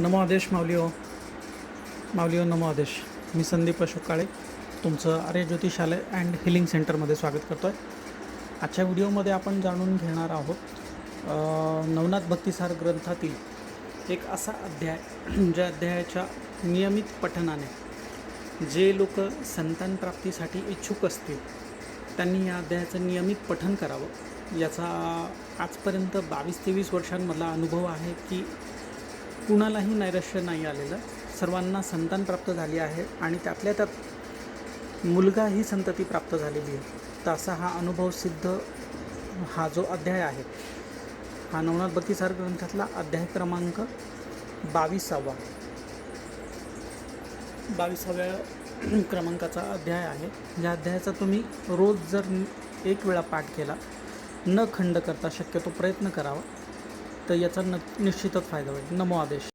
नमो आदेश माऊली हो माऊली हो नमो आदेश. मी संदीप अशोक काळे. तुमचं आर्य ज्योतिषालय अँड हिलिंग सेंटरमध्ये स्वागत करतो आहे आजच्या व्हिडिओमध्ये आपण जाणून घेणार आहोत नवनाथ भक्तिसार ग्रंथातील एक असा अध्याय ज्या अध्यायाच्या नियमित पठनाने जे लोक संतान प्राप्तीसाठी इच्छुक असतील त्यांनी या अध्यायाचं नियमित पठन करावं. याचा आजपर्यंत बावीस तेवीस वर्षांमधला अनुभव आहे की कुणालाही नैराश्य नाही आलेलं. सर्वांना संतान प्राप्त झाली आहे आणि त्यातल्या त्यात मुलगा ही संतती प्राप्त झालेली आहे. तर असा हा अनुभव सिद्ध हा जो अध्याय आहे हा नवनाथ भक्तिसार ग्रंथातला अध्याय क्रमांक बावीसावा. बावीसाव्या क्रमांकाचा अध्याय आहे. या अध्यायाचा तुम्ही रोज जर एक वेळा पाठ केला न खंड करता शक्यतो प्रयत्न करावा. तर याचा न निश्चितच फायदा होईल. नमो आदेश.